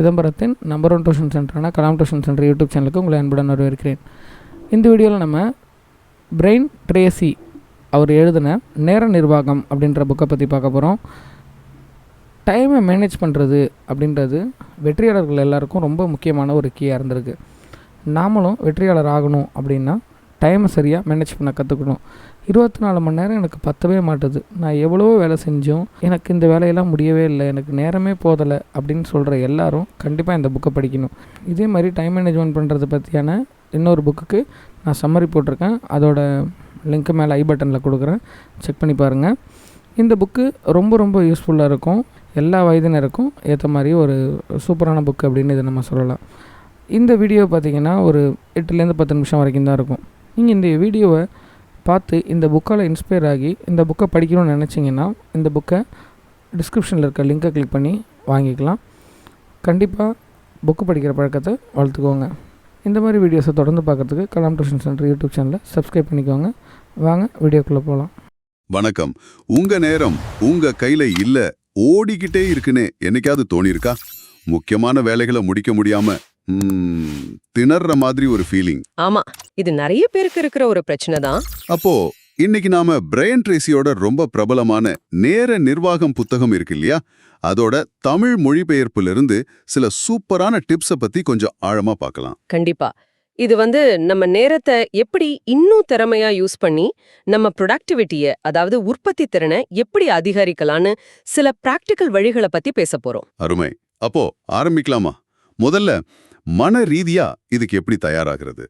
சிதம்பரத்தின் number one tuition சென்டரான Kalam tuition centre YouTube சேனலுக்கு உங்களை அன்புடன் வரவேற்கிறேன். இந்த வீடியோவில் நம்ம பிரெயின் ட்ரேசி அவர் எழுதின நேர நிர்வாகம் அப்படின்ற புக்கை பற்றி பார்க்க போகிறோம் டைமை மேனேஜ் பண்ணுறது அப்படின்றது வெற்றியாளர்கள் எல்லாருக்கும் ரொம்ப முக்கியமான ஒரு கீயாக இருந்திருக்கு. நாமளும் வெற்றியாளர் ஆகணும் அப்படின்னா டைமை சரியாக மேனேஜ் பண்ண கற்றுக்கணும் இருபத்தி நாலு மணி நேரம் எனக்கு பத்தவே மாட்டுது. நான் எவ்வளவோ வேலை செஞ்சோம். எனக்கு இந்த வேலையெல்லாம் முடியவே இல்லை. எனக்கு நேரமே போதலை அப்படின்னு சொல்கிற எல்லாரும் கண்டிப்பாக இந்த புக்கை படிக்கணும். இதே மாதிரி டைம் மேனேஜ்மெண்ட் பண்ணுறது பற்றியான இன்னொரு புக்குக்கு நான் சம்மரி போட்டிருக்கேன். அதோட லிங்க்கு மேலே ஐ பட்டனில் கொடுக்குறேன். செக் பண்ணி பாருங்கள் இந்த புக்கு ரொம்ப ரொம்ப யூஸ்ஃபுல்லாக இருக்கும். எல்லா வயதினருக்கும் ஏற்ற மாதிரி ஒரு சூப்பரான புக்கு அப்படின்னு இதை நம்ம சொல்லலாம். இந்த வீடியோ பார்த்திங்கன்னா ஒரு எட்டுலேருந்து பத்து நிமிஷம் வரைக்கும் தான் இருக்கும். நீங்கள் இந்த வீடியோவை பார்த்து இந்த புக்கால் இன்ஸ்பயர் ஆகி இந்த புக்கை படிக்கணும்னு நினச்சிங்கன்னா இந்த புக்கை டிஸ்கிரிப்ஷனில் இருக்க லிங்கை கிளிக் பண்ணி வாங்கிக்கலாம். கண்டிப்பாக புக்கு படிக்கிற பழக்கத்தை வளர்த்துக்கோங்க. இந்த மாதிரி வீடியோஸை தொடர்ந்து பார்க்குறதுக்கு கலாம் டியூஷன் சென்டர் யூடியூப் சேனலை சப்ஸ்கிரைப் பண்ணிக்கோங்க. வாங்க வீடியோக்குள்ளே போகலாம் வணக்கம். உங்கள் நேரம் உங்கள் கையில் இல்லை ஓடிக்கிட்டே இருக்குன்னு என்னைக்காவது தோணியிருக்கா? முக்கியமான வேலைகளை முடிக்க முடியாமல் திணற மாதிரி ஒரு ஃபீலிங் ஆமா இது நிறைய பேருக்கு இருக்கிற ஒரு பிரச்சனை தான். அப்போ இன்னைக்கு நாம பிரையன் ட்ரேசியோட ரொம்ப பிரபலமான நேர நிர்வாகம் புத்தகம் இருக்கு இல்லையா? அதோட தமிழ் மொழிபெயர்ப்புல இருந்து சில சூப்பரான டிப்ஸ பத்தி கொஞ்சம் ஆழமா பார்க்கலாம். கண்டிப்பா. இது வந்து நம்ம நேரத்தை எப்படி இன்னும் திறமையா யூஸ் பண்ணி நம்ம ப்ரொடக்டிவிட்டிய அதாவது உற்பத்தி திறனை எப்படி அதிகரிக்கலான்னு சில பிராக்டிக்கல் வழிகளை பத்தி பேச போறோம். அருமை. அப்போ ஆரம்பிக்கலாமா? முதல்ல மன ரீதியா இதுக்கு எப்படி தயாராகிறது?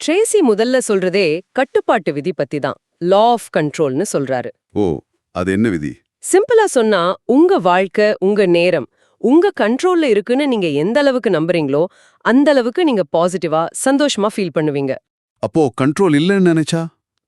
ட்ரேசி முதல்ல சொல்றதே கட்டுப்பாட்டு விதி பத்தி தான். லா ஆஃப் கண்ட்ரோல்னு சொல்றாரு. ஓ அது என்ன விதி? சிம்பிளா சொன்னா உங்க வாழ்க்கை உங்க நேரம் உங்க கண்ட்ரோல்ல இருக்குன்னு நீங்க எந்த அளவுக்கு நம்புறீங்களோ அந்த அளவுக்கு நீங்க பாசிட்டிவா சந்தோஷமா ஃபீல் பண்ணுவீங்க. அப்போ கண்ட்ரோல் இல்லைன்னு நினைச்சா?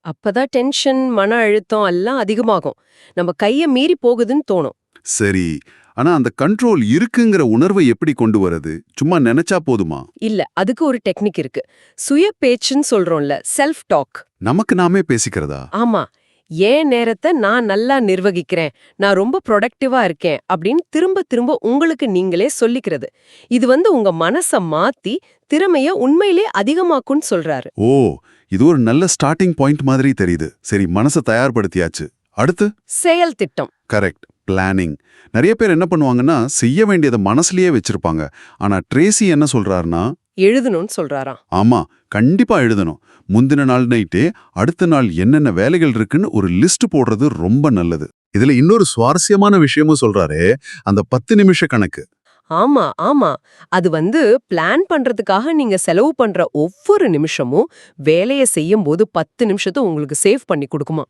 அப்பதான் டென்ஷன் மன அழுத்தம் எல்லாம் அதிகமாகும். நம்ம கைய மீறி போகுதுன்னு தோணும். சரி ஆனா அந்த கண்ட்ரோல் இருக்குங்கிற உணர்வை எப்படி கொண்டு வரது? சும்மா நினைச்சா போதுமா? இல்ல அதுக்கு ஒரு டெக்னிக் இருக்கு. சுய பேச்சுன்னு சொல்றோம்ல செல்ஃப் டாக் நமக்கு நாமே பேசிக்கிறதா? ஆமா. ஏன் நேரத்தை நான் நல்லா நிர்வகிக்கிறேன் நான் ரொம்ப ப்ரொடக்டிவா இருக்கேன் அப்படின்னு திரும்ப திரும்ப உங்களுக்கு நீங்களே சொல்லிக்கிறது. இது வந்து உங்க மனச மாத்தி திறமைய உண்மையிலே அதிகமாக்கும்னு சொல்றாரு. ஓ இது ஒரு நல்ல ஸ்டார்டிங் பாயிண்ட் மாதிரி தெரியுது. சரி மனசை தயார்படுத்தியாச்சு. அடுத்து? செயல் திட்டம். கரெக்ட் பிளானிங் நிறைய பேர் என்ன பண்ணுவாங்கன்னா செய்ய வேண்டியதை மனசுலயே வச்சிருப்பாங்க. ஆனா ட்ரேசி என்ன சொல்றாருன்னா எழுதணும்னு சொல்றாராம். ஆமா கண்டிப்பா எழுதணும். முந்தின நாள் நைட்டே அடுத்த நாள் என்னென்ன வேலைகள் இருக்குன்னு ஒரு லிஸ்ட் போடுறது ரொம்ப நல்லது. இதுல இன்னொரு சுவாரஸ்யமான விஷயமும் சொல்றாரு அந்த பத்து நிமிஷ கணக்கு. ஆமா ஆமா. அது வந்து பிளான் பண்றதுக்காக நீங்க செலவு பண்ற ஒவ்வொரு நிமிஷமும் வேலைய செய்யும் போது பத்து நிமிஷத்தை உங்களுக்கு சேவ் பண்ணி கொடுக்குமா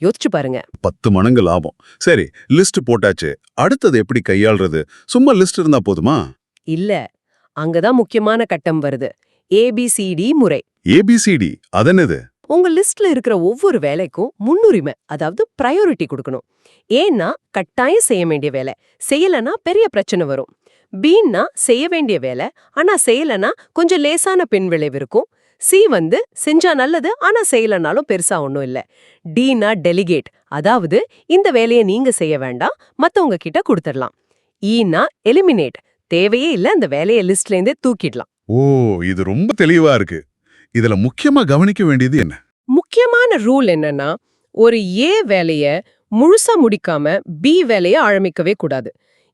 யோசிச்சு பாருங்க. பத்து மடங்கு லாபம். சரி லிஸ்ட் போட்டாச்சு. அடுத்தது எப்படி கையாள்றது? சும்மா லிஸ்ட் இருந்தா போதுமா? இல்ல அங்கதான் முக்கியமான கட்டம் வருது. ஏபிசிடி முறை. ஏபிசிடி அதென்னது? உங்க லிஸ்ட்ல இருக்கிற ஒவ்வொரு வேலைக்கும் முன்னுரிமை அதாவது பிரையாரிட்டி கொடுக்கணும். ஏன்னா கட்டாயம் செய்ய வேண்டிய வேலை. செய்யலனா பெரிய பிரச்சனை வரும். பீன்னா செய்ய வேண்டிய வேலை. ஆனா செய்யலனா கொஞ்சம் லேசான பின் விளைவு இருக்கும். சி வந்து செஞ்சா நல்லது ஆனா செய்யலனாலும் பெருசா ஒண்ணும் இல்ல. டீனா டெலிகேட் அதாவது இந்த வேலையை நீங்க செய்ய வேண்டாம் மத்தவங்க கிட்ட கொடுத்துடலாம். ஈனா எலிமினேட் தேவையே இல்ல அந்த வேலையை லிஸ்ட்ல இருந்தே தூக்கிடலாம். ஓ இது ரொம்ப தெளிவா இருக்கு. இதுல முக்கியமா கவனிக்க வேண்டியது என்ன? முக்கியமான ரூல் என்னன்னா ஒரு ஏ வேலைய முழுசா முடிக்காம பி வேலைய ஆரம்பிக்கவே கூடாது.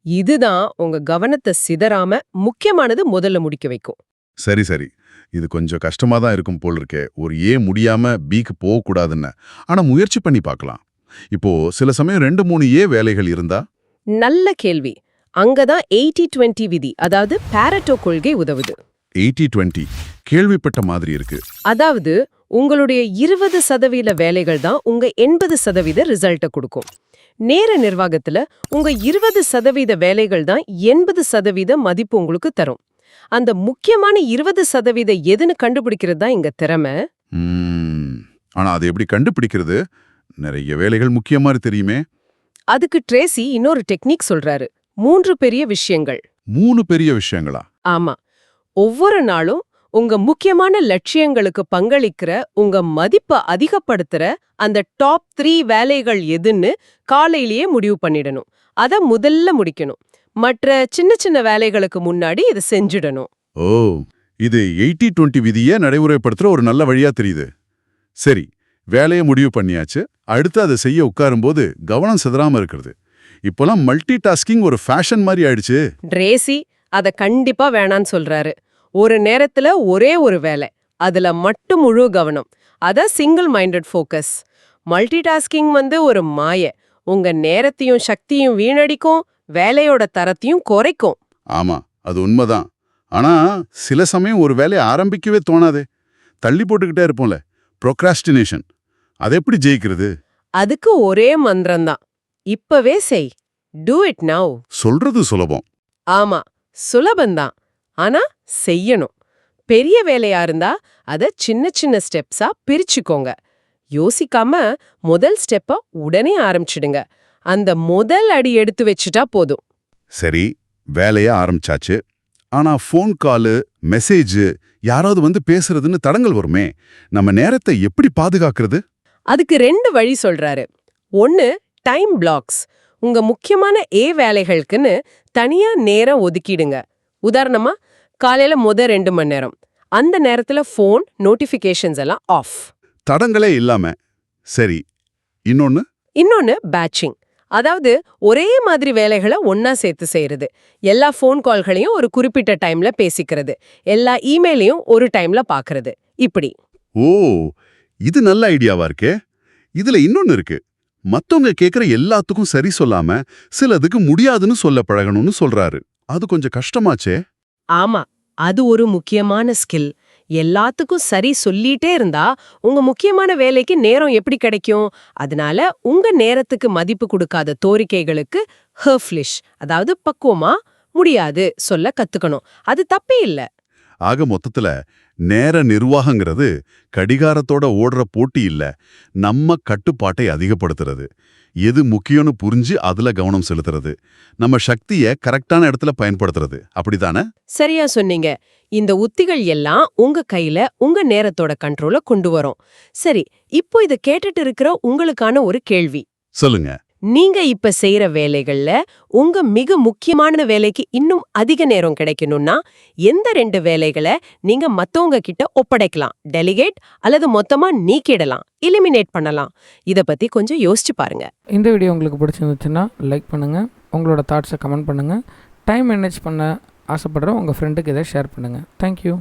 இதுதான் உங்க கவனத்தை சிதறாம முக்கியமானது முதல்ல முடிக்க வைக்கும். சரி சரி. இது கொஞ்சம் கஷ்டமா தான் இருக்கும் போல் இருக்கே. ஒரு ஏ முடியாம பிக்கு போக கூடாதுன்னு. ஆனா முயற்சி பண்ணி பார்க்கலாம். இப்போ சில சமயம் ரெண்டு மூணு ஏ வேலைகள் இருந்தா? நல்ல கேள்வி. அங்கதான் எயிட்டி டுவெண்ட்டி விதி அதாவது பாரட்டோ கொள்கை உதவுது. Eighty twenty. கேள்விப்பட்ட மாதிரி இருக்கு. அதாவது உங்களுடைய இருபது சதவீத வேலைகள் தான் உங்க எண்பது சதவீத ரிசல்ட்டை கொடுக்கும். நேர நிர்வாகத்துல உங்க இருபது சதவீத வேலைகள் தான் எண்பது சதவீத மதிப்பு உங்களுக்கு தரும். அந்த முக்கியமான இருபது சதவீத எதுன்னு கண்டுபிடிக்கிறது தான் இங்க திறமை. ஆனா அது எப்படி கண்டுபிடிக்கிறது? நிறைய வேலைகள் முக்கிய மாதிரி தெரியுமே. அதுக்கு ட்ரேசி இன்னொரு டெக்னிக் சொல்றாரு. மூன்று பெரிய விஷயங்கள். மூணு பெரிய விஷயங்களா? ஆமா. ஒவ்வொரு நாளும் உங்க முக்கியமான லட்சியங்களுக்கு பங்களிக்கிற உங்க மதிப்பை அதிகப்படுத்துற அந்த டாப் த்ரீ வேலைகள் எதுன்னு காலையிலேயே முடிவு பண்ணிடணும். அத முதல்ல முடிக்கணும். மற்ற சின்ன சின்ன வேலைகளுக்கு முன்னாடி இதை செஞ்சிடணும். ஓ இது எயிட்டி டுவெண்ட்டி விதியை நடைமுறைப்படுத்துற ஒரு நல்ல வழியா தெரியுது. சரி வேலையை முடிவு பண்ணியாச்சு. அடுத்து அதை செய்ய உட்காரும்போது கவனம் சிதறாம இருக்கிறது. இப்போலாம் மல்டி டாஸ்கிங் ஒரு ஃபேஷன் மாதிரி ஆயிடுச்சு. ரேசி அத கண்டிப்பா வேணான்னு சொல்றாரு. ஒரு நேரத்துல ஒரே ஒரு வேலை அதுல மட்டும் முழு கவனம். அத single minded focus multitasking வந்து ஒரு மாய. உங்க நேரத்தையும் சக்தியும் வீணடிக்கும் வேலையோட தரத்தையும் குறைக்கும். ஆமா அது உண்மைதான். ஆனா சில சமயம் ஒரு வேலையை ஆரம்பிக்கவே தோணாதே. தள்ளி போட்டுக்கிட்டே இருப்போம்ல ப்ரொக்ராஸ்டினேஷன் அதை எப்படி ஜெயிக்கிறது? அதுக்கு ஒரே மந்திரம்தான். இப்பவே செய். டூ இட் நவ் சொல்றது சுலபம். ஆமா சுலபந்தான் ஆனா செய்யணும். பெரிய வேலையா இருந்தா அத சின்ன சின்ன ஸ்டெப்ஸா பிரிச்சுக்கோங்க. யோசிக்காம முதல் ஸ்டெப்ப உடனே ஆரம்பிச்சிடுங்க. அந்த முதல் அடி எடுத்து வச்சுட்டா போதும். சரி வேலைய ஆரம்பிச்சாச்சு. ஆனா ஃபோன் காலு மெசேஜ் யாராவது வந்து பேசுறதுன்னு தடங்கள் வருமே. நம்ம நேரத்தை எப்படி பாதுகாக்கிறது? அதுக்கு ரெண்டு வழி சொல்றாரு. ஒன்னு டைம் பிளாக்ஸ் உங்க முக்கியமான ஏ வேலைகளுக்குன்னு தனியா நேரம் ஒதுக்கிடுங்க. உதாரணமா காலையில முத ரெண்டு மணி நேரம். அந்த நேரத்துல ஃபோன் நோட்டிஃபிகேஷன்ஸ் எல்லாம் ஆஃப் தடங்களே இல்லாம. சரி இன்னொன்னு? இன்னொன்னு பேட்சிங் அதாவது ஒரே மாதிரி வேலைகளை ஒண்ணா சேர்த்து செய்யறது எல்லா ஃபோன் கால்களையும் ஒரு குறிப்பிட்ட டைம்ல பேசிக்கிறது. எல்லா இமெயிலையும் ஒரு டைம்ல பாக்குறது. இப்படி. ஓ இது நல்ல ஐடியாவா இருக்கே? இதுல இன்னொன்னு இருக்கு. மத்தவங்க கேக்குற எல்லாத்துக்கும் சரி சொல்லாம சிலதுக்கு முடியாதுன்னு சொல்ல பழகணும்னு சொல்றாரு. அது கொஞ்சம் கஷ்டமாச்சே. ஆமா அது ஒரு முக்கியமான ஸ்கில் எல்லாத்துக்கும் சரி சொல்லிட்டே இருந்தா உங்க முக்கியமான வேலைக்கு நேரம் எப்படி கிடைக்கும்? அதனால உங்க நேரத்துக்கு மதிப்பு கொடுக்காத தோரிக்கைகளுக்கு ஹர்ஃப்லிஷ் அதாவது பக்குவமா முடியாது சொல்ல கத்துக்கணும். அது தப்பே இல்ல. ஆக மொத்தத்துல நேர நிர்வாகங்கிறது கடிகாரத்தோட ஓடுற போட்டி இல்ல. நம்ம கட்டுப்பாட்டை அதிகப்படுத்துறது. எது முக்கியம்னு புரிஞ்சு அதுல கவனம் செலுத்துறது. நம்ம சக்தியை கரெக்டான இடத்துல பயன்படுத்துறது. அப்படிதானே சரியா சொன்னீங்க. இந்த உத்திகள் எல்லாம் உங்க கையில உங்க நேரத்தோட கண்ட்ரோல கொண்டு வரும். சரி இப்போ இத கேட்டுட்டு இருக்கிற உங்களுக்கான ஒரு கேள்வி. சொல்லுங்க. நீங்க இப்ப செய்யற வேலைகள்ல உங்க மிக முக்கியமான வேலைக்கு இன்னும் அதிக நேரம் கிடைக்கணும்னா எந்த ரெண்டு வேலைகளை நீங்க மத்தவங்க கிட்ட ஒப்படைக்கலாம்? டெலிகேட் அல்லது மொத்தமா நீக்கிடலாம் எலிமினேட் பண்ணலாம்? இத பத்தி கொஞ்சம் யோசிச்சு பாருங்க. இந்த வீடியோ உங்களுக்கு பிடிச்சிருந்துச்சுன்னா லைக் பண்ணுங்கள் உங்களோட தாட்ஸை கமெண்ட் பண்ணுங்கள் டைம் மேனேஜ் பண்ண ஆசைப்படுறோம். உங்கள் ஃப்ரெண்டுக்கு இதை ஷேர் பண்ணுங்கள் தேங்க்யூ